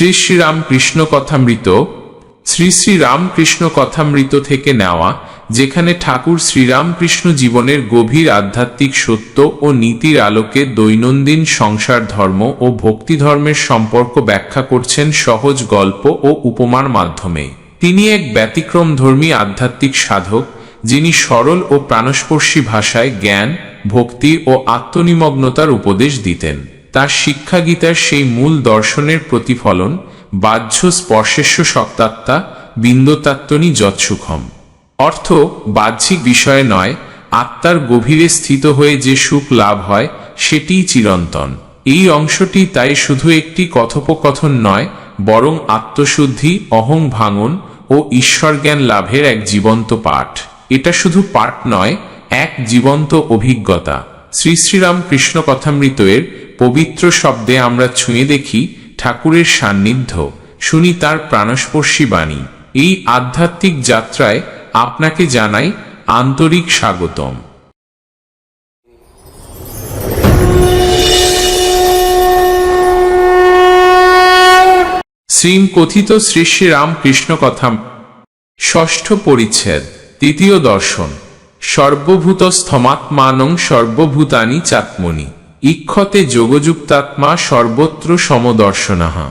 শ্রী শ্রী রামকৃষ্ণ কথামৃত, শ্রী শ্রী রামকৃষ্ণ কথামৃত থেকে নেওয়া, যেখানে ঠাকুর শ্রীরামকৃষ্ণ জীবনের গভীর আধ্যাত্মিক সত্য ও নীতির আলোকে দৈনন্দিন সংসার ধর্ম ও ভক্তি ধর্মের সম্পর্ক ব্যাখ্যা করছেন সহজ গল্প ও উপমার মাধ্যমে। তিনি এক ব্যতিক্রমধর্মী আধ্যাত্মিক সাধক, যিনি সরল ও প্রাণস্পর্শী ভাষায় জ্ঞান, ভক্তি ও আত্মনিমগ্নতার উপদেশ দিতেন। তার শিক্ষা গীতার সেই মূল দর্শনের প্রতিফলন বাহ্য স্পর্শেষ্য সত্তাত্মা বিন্দতাত্ত্বনি যৎসুখম। অর্থ বাহ্যিক বিষয়ে নয়, আত্মার গভীরে স্থিত হয়ে যে সুখ লাভ হয়, সেটিই চিরন্তন। এই অংশটি তাই শুধু একটি কথোপকথন নয়, বরং আত্মশুদ্ধি, অহং ভাঙন ও ঈশ্বর জ্ঞান লাভের এক জীবন্ত পাঠ। এটা শুধু পাঠ নয়, এক জীবন্ত অভিজ্ঞতা। শ্রী শ্রীরাম কৃষ্ণ কথামৃতের পবিত্র শব্দে আমরা ছুঁয়ে দেখি ঠাকুরের সান্নিধ্য। শুনি তার প্রাণস্পর্শী বাণী। এই আধ্যাত্মিক যাত্রায় আপনাকে জানাই আন্তরিক স্বাগতম। শ্রীম কথিত শ্রী শ্রী রামকৃষ্ণ কথা ষষ্ঠ পরিচ্ছেদ, তৃতীয় দর্শন। সর্বভূত স্থমাত্মানং সর্বভূতানি চাত্মনি। ইক্ষতে যোগযুক্তাত্মা সর্বত্র সমদর্শনাহা।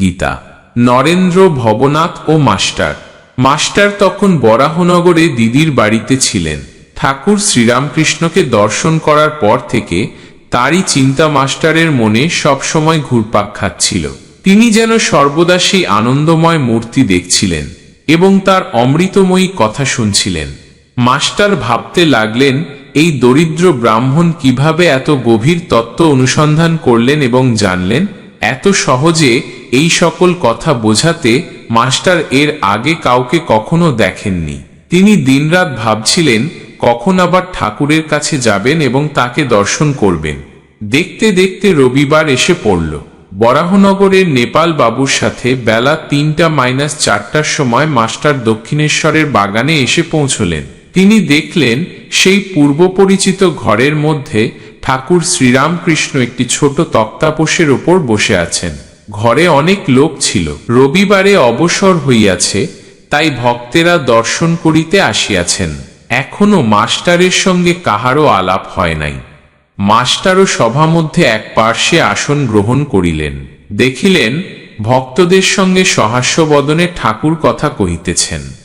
গীতা, নরেন্দ্র ভবনাথ ও মাস্টার। মাস্টার তখন বরাহনগরে দিদির বাড়িতে ছিলেন। ঠাকুর শ্রীরামকৃষ্ণকে দর্শন করার পর থেকে তারই চিন্তা মাস্টারের মনে সবসময় ঘুরপাক খাচ্ছিল। তিনি যেন সর্বদা সেই আনন্দময় মূর্তি দেখছিলেন এবং তার অমৃতময়ী কথা শুনছিলেন। মাস্টার ভাবতে লাগলেন এই দরিদ্র ব্রাহ্মণ কীভাবে এত গভীর তত্ত্ব অনুসন্ধান করলেন এবং জানলেন? এত সহজে এই সকল কথা বোঝাতে মাস্টার এর আগে কাউকে কখনো দেখেননি। তিনি দিনরাত ভাবছিলেন, কখন আবার ঠাকুরের কাছে যাবেন এবং তাকে দর্শন করবেন। দেখতে দেখতে রবিবার এসে পড়ল। বরাহনগরের নেপাল বাবুর সাথে বেলা তিনটা মাইনাস চারটার সময় মাস্টার দক্ষিণেশ্বরের বাগানে এসে পৌঁছলেন। তিনি দেখলেন সেই পূর্ব পরিচিত ঘরের মধ্যে ঠাকুর শ্রীরামকৃষ্ণ একটি ছোট তক্তাপোষের ওপর বসে আছেন। ঘরে অনেক লোক ছিল। রবিবারে অবসর হইয়াছে, তাই ভক্তেরা দর্শন করিতে আসিয়াছেন। এখনও মাস্টারের সঙ্গে কাহারও আলাপ হয় নাই। মাস্টারও সভা মধ্যে এক পার্শ্বে আসন গ্রহণ করিলেন। দেখিলেন, ভক্তদের সঙ্গে সহাস্যবদনে ঠাকুর কথা কহিতেছেন।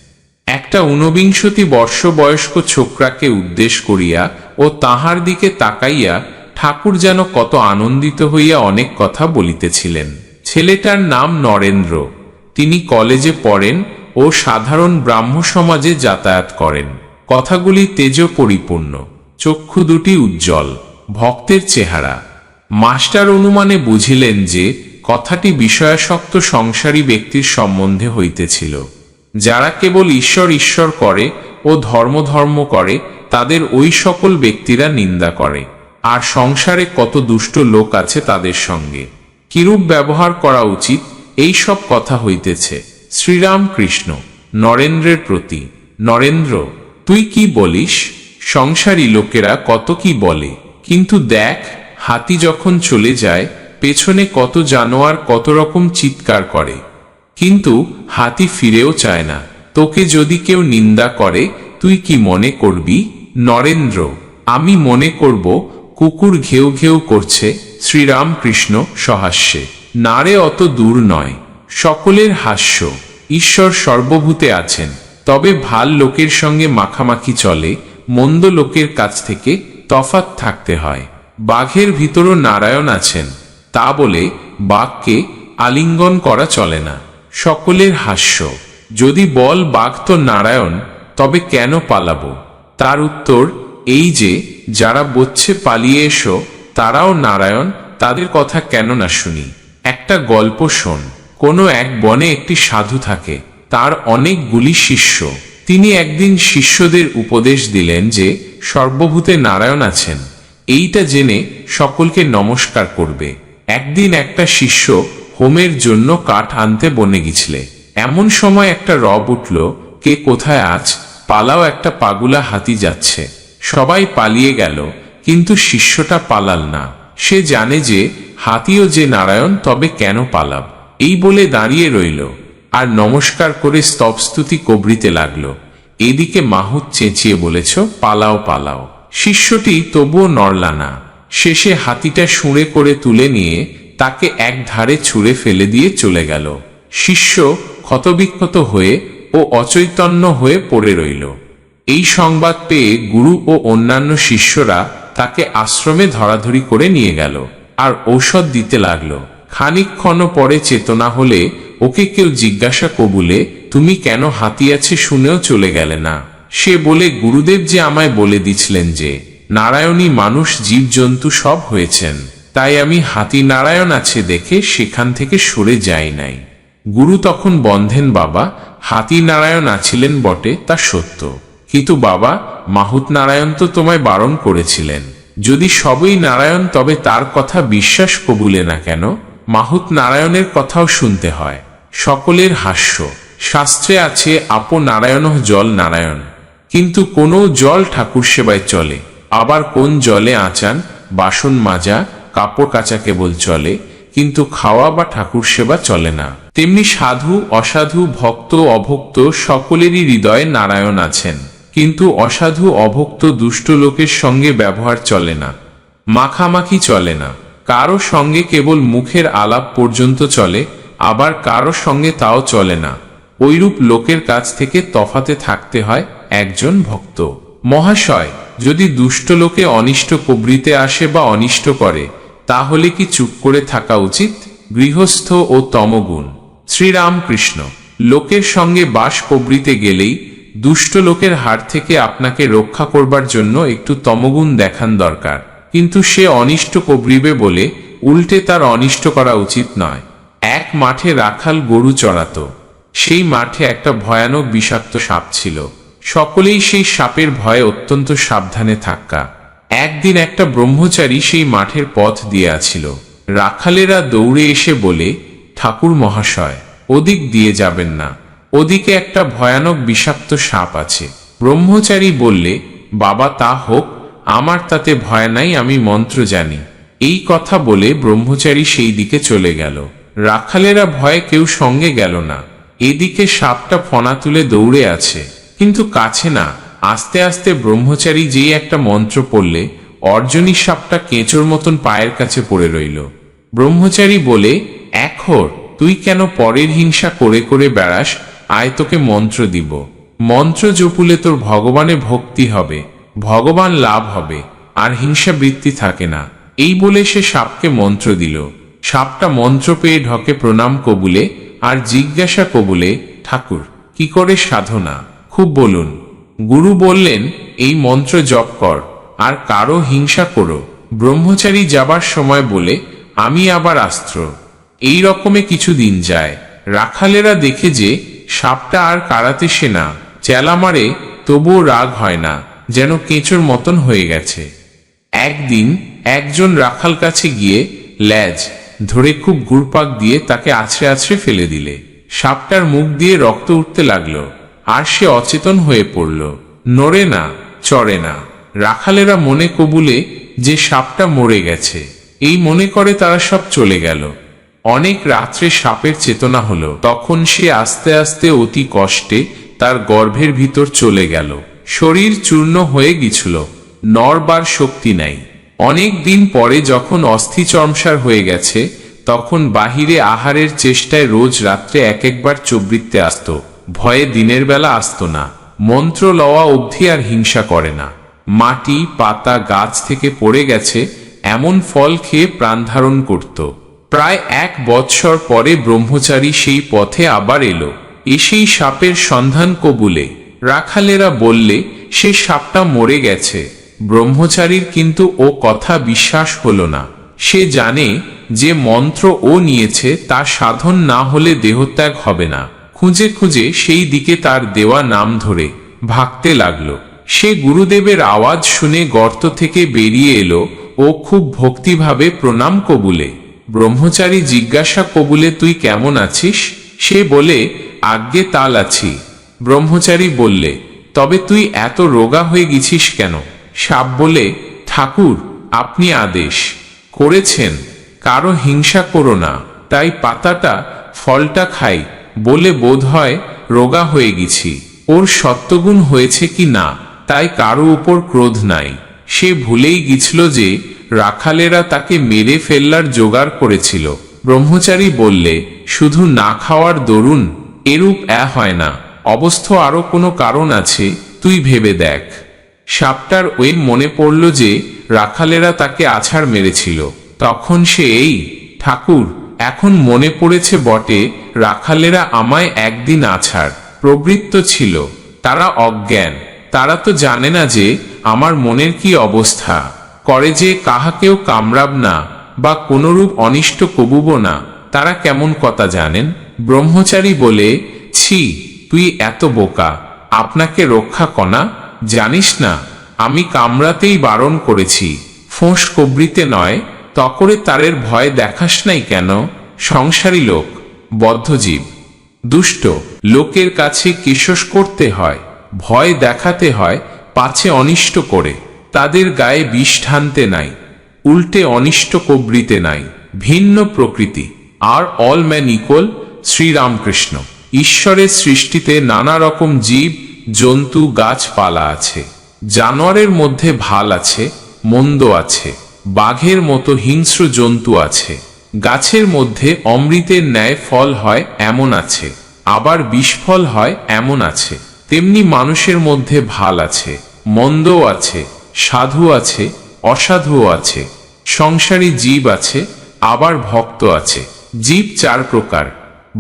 একটা ঊনবিংশতি বর্ষ বয়স্ক ছোকরাকে উদ্দেশ করিয়া ও তাহার দিকে তাকাইয়া ঠাকুর যেন কত আনন্দিত হইয়া অনেক কথা বলিতেছিলেন। ছেলেটার নাম নরেন্দ্র। তিনি কলেজে পড়েন ও সাধারণ ব্রাহ্ম সমাজে যাতায়াত করেন। কথাগুলি তেজ পরিপূর্ণ চক্ষু দুটি উজ্জ্বল। ভক্তের চেহারা। মাস্টার অনুমানে বুঝিলেন যে, কথাটি বিষয়াসক্ত সংসারী ব্যক্তির সম্বন্ধে হইতেছিল। যারা কেবল ঈশ্বর ঈশ্বর করে ও ধর্ম ধর্ম করে, তাদের ওই সকল ব্যক্তিরা নিন্দা করে। আর সংসারে কত দুষ্ট লোক আছে তাদের সঙ্গে। কিরূপ ব্যবহার করা উচিত, এই সব কথা হইতেছে। শ্রীরামকৃষ্ণ, নরেন্দ্রের প্রতি, নরেন্দ্র, তুই কি বলিস? সংসারী লোকেরা কত কি বলে। কিন্তু দেখ, হাতি যখন চলে যায়, পেছনে কত জানোয়ার কত রকম চিৎকার করে। কিন্তু হাতি ফিরেও চায় না। তোকে যদি কেউ নিন্দা করে, তুই কি মনে করবি? নরেন্দ্র, আমি মনে করব, কুকুর ঘেউ ঘেউ করছে, শ্রীরামকৃষ্ণ সহাস্যে। নারে অত দূর নয়, সকলের হাস্য। ঈশ্বর সর্বভূতে আছেন। তবে ভালো লোকের সঙ্গে মাখামাখি চলে, মন্দ লোকের কাছ থেকে তফাত থাকতে হয়। বাঘের ভিতরও নারায়ণ আছেন। তা বলে বাঘকে আলিঙ্গন করা চলে না। সকলের হাস্য। যদি বল বাঘ তো নারায়ণ, তবে কেন পালাবো? তার উত্তর, এই যে, যারা বচ্ছে পালিয়ে এসো, তারাও নারায়ণ, তাদের কথা কেন না শুনি? একটা গল্প শোন। কোনো এক বনে একটি সাধু থাকে, তার অনেকগুলি শিষ্য। তিনি একদিন শিষ্যদের উপদেশ দিলেন যে, সর্বভূতে নারায়ণ আছেন। এইটা জেনে সকলকে নমস্কার করবে। একদিন একটা শিষ্য হোমের জন্য কাঠ আনতে বনে গিছলে এমন সময় একটা রব উঠল, কে কোথায় আজ পালাও একটা পাগুলা হাতি যাচ্ছে। সবাই পালিয়ে গেল, কিন্তু শিষ্যটা পালাল না। সে জানে যে, হাতিও যে নারায়ণ, তবে কেন পালাব? এই বলে দাঁড়িয়ে রইল, আর নমস্কার করে স্তবস্তুতি কবরিতে লাগল। এদিকে মাহুত চেঁচিয়ে বলেছ, পালাও পালাও। শিষ্যটি তবুও নড়লা না। শেষে হাতিটা শুঁড়ে করে তুলে নিয়ে তাকে এক ধারে ছুঁড়ে ফেলে দিয়ে চলে গেল। শিষ্য ক্ষতবিক্ষত হয়ে ও অচৈতন্য হয়ে পড়ে রইল। এই সংবাদ পেয়ে গুরু ও অন্যান্য শিষ্যরা তাকে আশ্রমে ধরাধরি করে নিয়ে গেল আর ঔষধ দিতে লাগল। খানিকক্ষণ পরে চেতনা হলে ওকে কেউ জিজ্ঞাসা কবুলে, তুমি কেন হাতিয়াছে শুনেও চলে গেলে না? সে বলে, গুরুদেব যে আমায় বলে দিছিলেন যে, নারায়ণী মানুষ, জীবজন্তু সব হয়েছেন। তাই আমি হাতি নারায়ণ আছে দেখে সেখান থেকে সরে যাই নাই। গুরু তখন বন্ধেন, বাবা, হাতি নারায়ণ আছিলেন বটে, তা সত্য। কিন্তু বাবা, মাহুত নারায়ণ তো তোমায় বারণ করেছিলেন। যদি সবই নারায়ণ, তবে তার কথা বিশ্বাস কবুলে না কেন? মাহুত নারায়ণের কথাও শুনতে হয়। সকলের হাস্য। শাস্ত্রে আছে, আপ নারায়ণ জল নারায়ণ। কিন্তু কোনো জল ঠাকুর সেবায় চলে। আবার কোন জলে আচান, বাসন মাজা কাপড় কাচা কেবল চলে, কিন্তু খাওয়া বা ঠাকুর সেবা চলে না। তেমনি সাধু, অসাধু, ভক্ত, অভক্ত সকলেরই হৃদয়ে নারায়ণ আছেন। কিন্তু অসাধু, অভক্ত, দুষ্ট লোকের সঙ্গে ব্যবহার চলে না, মাখামাখি চলে না। কারও সঙ্গে কেবল মুখের আলাপ পর্যন্ত চলে, আবার কারও সঙ্গে তাও চলে না। ওইরূপ লোকের কাছ থেকে তফাতে থাকতে হয় একজন ভক্ত। মহাশয়, যদি দুষ্ট লোকে অনিষ্ট কবরিতে আসে বা অনিষ্ট করে তাহলে কি চুপ করে থাকা উচিত? গৃহস্থ ও তমগুণ। শ্রীরামকৃষ্ণ, লোকের সঙ্গে বাস কবরিতে গেলেই দুষ্ট লোকের হার থেকে আপনাকে রক্ষা করবার জন্য একটু তমগুণ দেখান দরকার। কিন্তু সে অনিষ্ট কবরিবে বলে উল্টে তার অনিষ্ট করা উচিত নয়। এক মাঠে রাখাল গরু চড়াতো। সেই মাঠে একটা ভয়ানক বিষাক্ত সাপ ছিল। সকলেই সেই সাপের ভয়ে অত্যন্ত সাবধানে থাকা একদিন একটা ব্রহ্মচারী সেই মাঠের পথ দিয়ে আছিল। রাখালেরা দৌড়ে এসে বলে, ঠাকুর মহাশয়, ওদিক দিয়ে যাবেন না। ওদিকে একটা ভয়ানক বিষাক্ত সাপ আছে। ব্রহ্মচারী বললে, বাবা, তা হোক, আমার তাতে ভয় নাই, আমি মন্ত্র জানি। এই কথা বলে ব্রহ্মচারী সেই দিকে চলে গেল। রাখালেরা ভয়ে কেউ সঙ্গে গেল না। এদিকে সাপটা ফনা তুলে দৌড়ে আছে, কিন্তু কাছে না। আস্তে আস্তে ব্রহ্মচারী যেই একটা মন্ত্র পড়লে অর্জনী সাপটা কেঁচোর মতন পায়ের কাছে পড়ে রইল। ব্রহ্মচারী বলে, এখর, তুই কেন পরের হিংসা করে করে বেড়াস? আয় তোকে মন্ত্র দিব। মন্ত্র জপুলে তোর ভগবানে ভক্তি হবে, ভগবান লাভ হবে, আর হিংসা বৃত্তি থাকে না। এই বলে সে সাপকে মন্ত্র দিল। সাপটা মন্ত্র পেয়ে ঢকে প্রণাম কবুলে, আর জিজ্ঞাসা কবুলে, ঠাকুর, কি করে সাধনা? খুব বলুন। গুরু বললেন, এই মন্ত্র জপ কর, আর কারও হিংসা করো। ব্রহ্মচারী যাবার সময় বলে, আমি আবার আস্ত্র। এই রকমে কিছু দিন যায়। রাখালেরা দেখে যে, সাপটা আর কাড়াতে সে না। চেলা মারে, তবুও রাগ হয় না, যেন কেঁচোর মতন হয়ে গেছে। একদিন একজন রাখাল কাছে গিয়ে, ল্যাজ, ধরে খুব গুড়পাক দিয়ে তাকে আছড়ে আছড়ে ফেলে দিলে। সাপটার মুখ দিয়ে রক্ত উঠতে লাগল। আর সে অচেতন হয়ে পড়ল। নড়ে না, চড়ে না। রাখালেরা মনে কবুলে যে সাপটা মরে গেছে। এই মনে করে তারা সব চলে গেল। অনেক রাত্রে সাপের চেতনা হলো। তখন সে আস্তে আস্তে অতি কষ্টে তার গর্ভের ভিতর চলে গেল। শরীর চূর্ণ হয়ে গিয়েছিল। নড়বার শক্তি নাই। অনেক দিন পরে যখন অস্থি চমসার হয়ে গেছে, তখন বাহিরে আহারের চেষ্টায় রোজ রাত্রে এক একবার চবৃত্তে আসত। ভয়ে দিনের বেলা আসত না। মন্ত্র লওয়া অবধি আর হিংসা করে না। মাটি, পাতা, গাছ থেকে পড়ে গেছে, এমন ফল খেয়ে প্রাণ ধারণ করত। প্রায় এক বৎসর পরে ব্রহ্মচারী সেই পথে আবার এলো। এসেই সাপের সন্ধান কবুলে। রাখালেরা বললে, সে সাপটা মরে গেছে। ব্রহ্মচারীর কিন্তু ও কথা বিশ্বাস হলো না। সে জানে যে মন্ত্র ও নিয়েছে তা সাধন না হলে দেহত্যাগ হবে না। খুঁজে খুঁজে সেই দিকে তার দেওয়া নাম ধরে ভাগতে লাগল। সে গুরুদেবের আওয়াজ শুনে গর্ত থেকে বেরিয়ে এলো ও খুব ভক্তিভাবে প্রণাম কবুলে। ব্রহ্মচারী জিজ্ঞাসা কবুলে, তুই কেমন আছিস? সে বলে, আজ্ঞে তাল আছি। ব্রহ্মচারী বললে, তবে তুই এত রোগা হয়ে গেছিস কেন? সাপ বলে, ঠাকুর, আপনি আদেশ। করেছেন। কারও হিংসা করো না। তাই পাতাটা ফলটা খাই। বলে বোধ হয় রোগা হয়ে গেছি। ওর সত্যগুণ হয়েছে কি না, তাই কারও উপর ক্রোধ নাই। সে ভুলেই গিছিল যে রাখালেরা তাকে মেরে ফেললার জোগাড় করেছিল। ব্রহ্মচারী বললে, শুধু না খাওয়ার দরুন, এরূপ এ হয় না। অবস্থ আরও কোনো কারণ আছে, তুই ভেবে দেখ। সাপটার ওই মনে পড়ল যে রাখালেরা তাকে আছাড় মেরেছিল। তখন সে এই, ঠাকুর এখন মনে পড়েছে বটে, রাখালেরা আমায় একদিন আছাড়। প্রবৃত্ত ছিল। তারা অজ্ঞান। তারা তো জানে না যে, আমার মনের কি অবস্থা। করে যে কাহাকেও কামড়াব না, বা কোনরূপ অনিষ্ট কবুব না, তারা কেমন কথা জানেন? ব্রহ্মচারী বলে, ছি, তুই এত বোকা, আপনাকে রক্ষা কনা, জানিস না, আমি কামড়াতেই বারণ করেছি। ফোঁস কবরিতে নয় তকরে তারের ভয় দেখাস নাই কেন? সংসারী লোক বদ্ধজীব দুষ্ট, লোকের কাছে কিশোষ করতে হয়, ভয় দেখাতে হয়, পাছে অনিষ্ট করে, তাদের গায়ে বিষ ঠানতে নাই, উল্টে অনিষ্ট কবৃতে নাই, ভিন্ন প্রকৃতি, আর অল ম্যান ইকুয়াল শ্রীরামকৃষ্ণ, ঈশ্বরের সৃষ্টিতে নানা রকম জীব, জন্তু গাছপালা আছে, জানোয়ারের মধ্যে ভালো আছে, মন্দ আছে বাঘের মতো হিংস্র জন্তু আছে। গাছের মধ্যে অমৃতের ন্যায় ফল হয়, এমন আছে। আবার বিষফল হয়, এমন আছে। তেমনি মানুষের মধ্যে ভালো আছে, মন্দও আছে, সাধু আছে, অসাধুও আছে। সংসারী জীব আছে, আবার ভক্ত আছে। জীব চার প্রকার।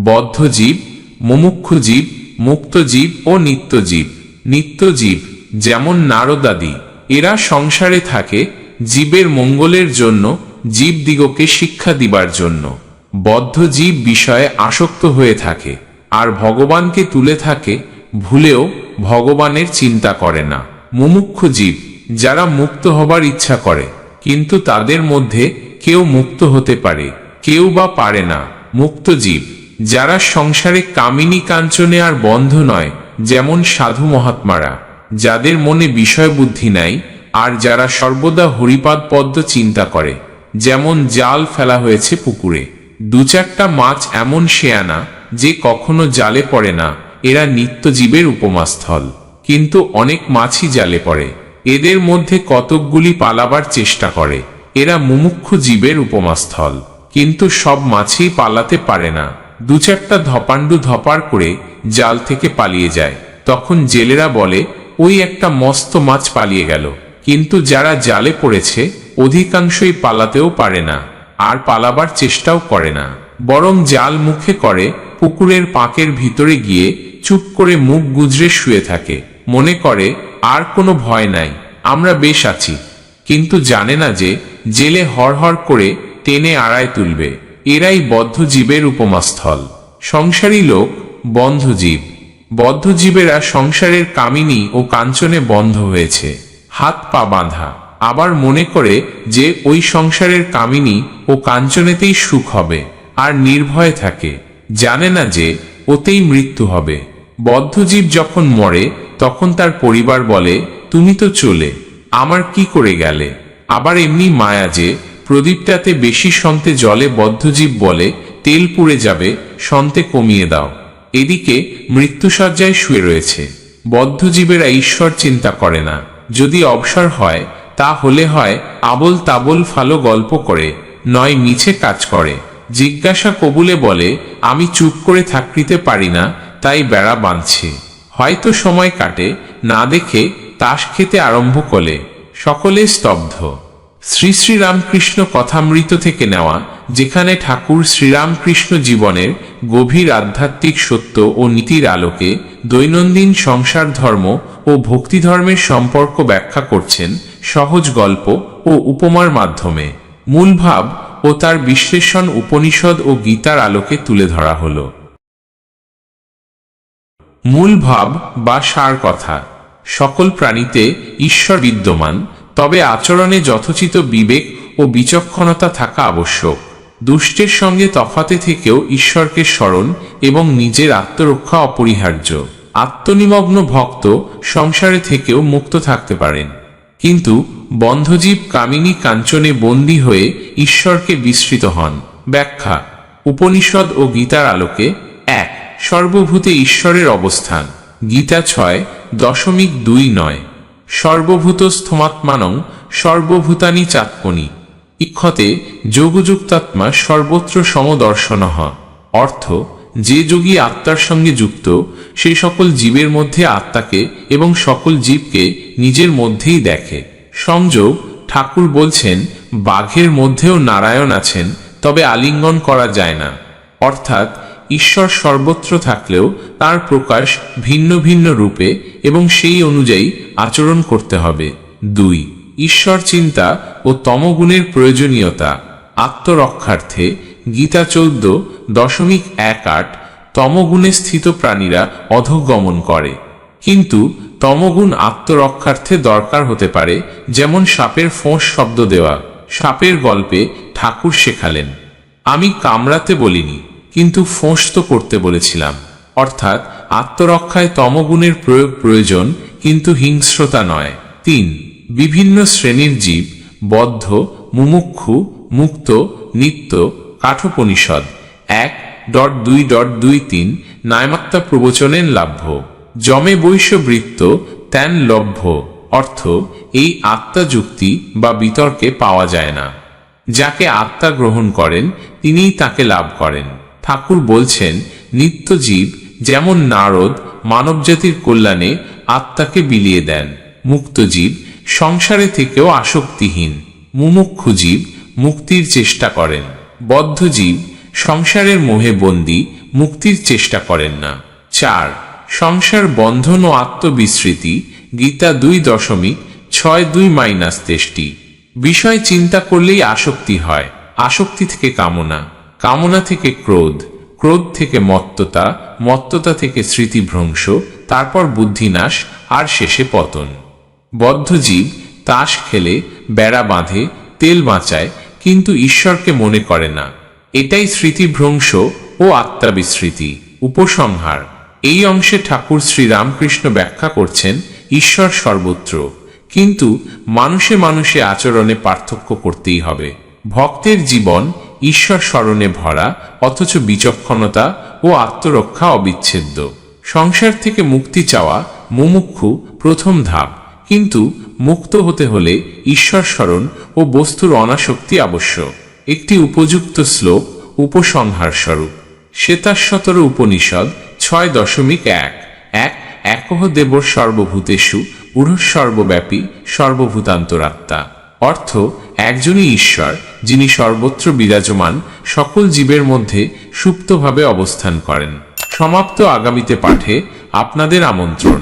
বদ্ধ জীব, মুমুক্ষু জীব, মুক্ত জীব ও নিত্য জীব। নিত্য জীব, যেমন নারদাদি, এরা সংসারে থাকে জীবের মঙ্গলের জন্য জীবদিগকে শিক্ষা দিবার জন্য। বদ্ধ জীব বিষয়ে আসক্ত হয়ে থাকে, আর ভগবানকে তুলে থাকে, ভুলেও ভগবানের চিন্তা করে না। মুমুক্ষু জীব, যারা মুক্ত হবার ইচ্ছা করে, কিন্তু তাদের মধ্যে কেউ মুক্ত হতে পারে, কেউ বা পারে না। মুক্ত জীব, যারা সংসারে কামিনী কাঞ্চনে আর বন্ধ নয়, যেমন সাধু মহাত্মারা, যাদের মনে বিষয় বুদ্ধি নাই আর যারা সর্বদা হরিপাদ পদ্ম চিন্তা করে, যেমন জাল ফেলা হয়েছে পুকুরে। দু চারটা মাছ এমন শেয়ানা যে কখনো জালে পড়ে না, এরা নিত্যজীবের উপমাস্থল। কিন্তু অনেক মাছই জালে পড়ে। এদের মধ্যে কতকগুলি পালাবার চেষ্টা করে, এরা মুমুক্ষু জীবের উপমাস্থল। কিন্তু সব মাছই পালাতে পারে না। দু চারটা ধপাণ্ডু ধপার করে জাল থেকে পালিয়ে যায়। তখন জেলেরা বলে, ওই একটা মস্ত মাছ পালিয়ে গেল। কিন্তু যারা জালে পড়েছে, অধিকাংশই পালাতেও পারে না, আর পালাবার চেষ্টাও করে না। বরং জাল মুখে করে, পুকুরের পাঁকের ভিতরে গিয়ে চুপ করে মুখ গুজরে শুয়ে থাকে। মনে করে, আর কোনো ভয় নাই, আমরা বেশ আছি। কিন্তু জানে না যে, জেলে হরহর করে টেনে আড়ায় তুলবে। এরাই বদ্ধজীবের উপমাস্থল। সংসারী লোক বন্ধজীব বদ্ধজীবেরা সংসারের কামিনী ও কাঞ্চনে বন্ধ হয়েছে। হাত পা বাঁধা। আবার মনে করে যে ওই সংসারের কামিনী ও কাঞ্চনেতেই সুখ হবে, আর নির্ভয় থাকে। জানে না যে ওতেই মৃত্যু হবে। বদ্ধজীব যখন মরে, তখন তার পরিবার বলে, তুমি তো চলে, আমার কি করে গেলে? আবার এমনি মায়া যে প্রদীপটাতে বেশি সন্তে জলে বদ্ধজীব বলে, তেল পুড়ে যাবে, সন্তে কমিয়ে দাও। এদিকে মৃত্যুসজ্জায় শুয়ে রয়েছে। বদ্ধজীবেরা ঈশ্বর চিন্তা করে না। যদি অবসর হয় তা হলে হয় আবল তাবল ফালো গল্প করে, নয় মিছে কাজ করে। জিজ্ঞাসা কবুলে বলে, আমি চুপ করে থাকতে পারি না, তাই বেড়া বাঁধছে। হয়তো সময় কাটে, না দেখে তাস খেতে আরম্ভ করে। সকলে স্তব্ধ। শ্রী শ্রীরামকৃষ্ণ কথামৃত থেকে নেওয়া, যেখানে ঠাকুর শ্রীরামকৃষ্ণ জীবনের গভীর আধ্যাত্মিক সত্য ও নীতির আলোকে দৈনন্দিন সংসার ধর্ম ও ভক্তিধর্মের সম্পর্ক ব্যাখ্যা করছেন সহজ গল্প ও উপমার মাধ্যমে। মূল ভাব ও তার বিশ্লেষণ উপনিষদ ও গীতার আলোকে তুলে ধরা হল। মূল ভাব বা সার কথা। সকল প্রাণীতে ঈশ্বর বিদ্যমান, তবে আচরণে যথোচিত বিবেক ও বিচক্ষণতা থাকা আবশ্যক। দুষ্টের সঙ্গে তফাতে থেকেও ঈশ্বরকে স্মরণ এবং নিজের আত্মরক্ষা অপরিহার্য। আত্মনিমগ্ন ভক্ত সংসারে থেকেও মুক্ত থাকতে পারেন। কিন্তু বন্ধজীব কামিনী কাঞ্চনে বন্দী হয়ে ঈশ্বরকে বিস্মৃত হন। ব্যাখ্যা, উপনিষদ ও গীতার আলোকে এক, সর্বভূতে ঈশ্বরের অবস্থান। গীতা ছয়, দশমিক দুই নয়। সর্বভূত স্থমাত্মানং, সর্বভূতানি চাত্মনি ইক্ষতে যোগযুক্তাত্মা সর্বত্র সমদর্শন অর্থ যে যোগী আত্মার সঙ্গে যুক্ত সেই সকল জীবের মধ্যে আত্মাকে এবং সকল জীবকে নিজের মধ্যেই দেখে। সংযোগ, ঠাকুর বলছেন, বাঘের মধ্যেও নারায়ণ আছেন, তবে আলিঙ্গন করা যায় না। অর্থাৎ, ঈশ্বর সর্বত্র থাকলেও তার প্রকাশ ভিন্ন ভিন্ন রূপে এবং সেই অনুযায়ী আচরণ করতে হবে। দুই ঈশ্বর চিন্তা ও তমগুণের প্রয়োজনীয়তা। আত্মরক্ষার্থে গীতা চৌদ্দ, দশমিক এক আট, তমগুণে স্থিত প্রাণীরা অধগমন করে। কিন্তু তমগুণ আত্মরক্ষার্থে দরকার হতে পারে, যেমন সাপের ফোঁস শব্দ দেওয়া। সাপের গল্পে ঠাকুর শেখালেন, আমি কামড়াতে বলিনি, কিন্তু ফোঁস তো করতে বলেছিলাম। অর্থাৎ আত্মরক্ষায় তমগুণের প্রয়োগ প্রয়োজন, কিন্তু হিংস্রতা নয়। তিন বিভিন্ন শ্রেণির জীব, বদ্ধ, মুমুক্ষু, মুক্ত, নিত্য, কাঠোপনিষদ। এক ডট দুই ডট দুই তিন নায়মাত্তা প্রবচনের লাভ্য। জমে বৈশ্য বৃত্ত তেন লভ্য। অর্থ, এই আত্মা যুক্তি বা বিতর্কে পাওয়া যায় না। যাকে আত্মা গ্রহণ করেন, তিনিই তাকে লাভ করেন। ঠাকুর বলছেন, নিত্য জীব যেমন নারদ মানবজাতির কল্যাণে আত্মাকে বিলিয়ে দেন, মুক্ত জীব সংসারে থেকেও আসক্তিহীন। মুমুক্ষু জীব মুক্তির চেষ্টা করেন। বদ্ধ জীব সংসারের মোহে বন্দী মুক্তির চেষ্টা করেন না। চার, সংসার বন্ধন ও আত্মবিস্মৃতি গীতা দুই দশমিক ছয় দুই মাইনাস তেষ্টি। বিষয় চিন্তা করলেই আসক্তি হয়। আসক্তি থেকে কামনা। কামনা থেকে ক্রোধ। ক্রোধ থেকে মত্ততা। মত্ততা থেকে স্মৃতিভ্রংশ। তারপর বুদ্ধিনাশ। আর শেষে পতন। বদ্ধজীব তাস খেলে, বেড়া বাঁধে, তেল বাঁচায়, কিন্তু ঈশ্বরকে মনে করে না। এটাই স্মৃতিভ্রংশ ও আত্মাবিস্মৃতি, উপসংহার। এই অংশে ঠাকুর শ্রীরামকৃষ্ণ ব্যাখ্যা করছেন, ঈশ্বর সর্বত্র। কিন্তু মানুষে মানুষে আচরণে পার্থক্য করতেই হবে। ভক্তের জীবন ঈশ্বর স্মরণে ভরা, অথচ বিচক্ষণতা ও আত্মরক্ষা অবিচ্ছেদ্য। সংসার থেকে মুক্তি চাওয়া, মুমুক্ষু প্রথম ধাপ। কিন্তু মুক্ত হতে হলে ঈশ্বর স্মরণ ও বস্তুর অনাসক্তি আবশ্যক। একটি উপযুক্ত শ্লোক, উপসংহার স্বরূপ। শ্বেতাশ্বতর উপনিষদ ছয় দশমিক এক। এক, একহ দেবর সর্বভূতেষু উড় সর্বব্যাপী, সর্বভূতান্তরাত্মা। অর্থ, একজনই ঈশ্বর, যিনি সর্বত্র বিরাজমান, সকল জীবের মধ্যে সুপ্তভাবে অবস্থান করেন। সমাপ্ত আগামীতে পাঠে আপনাদের আমন্ত্রণ।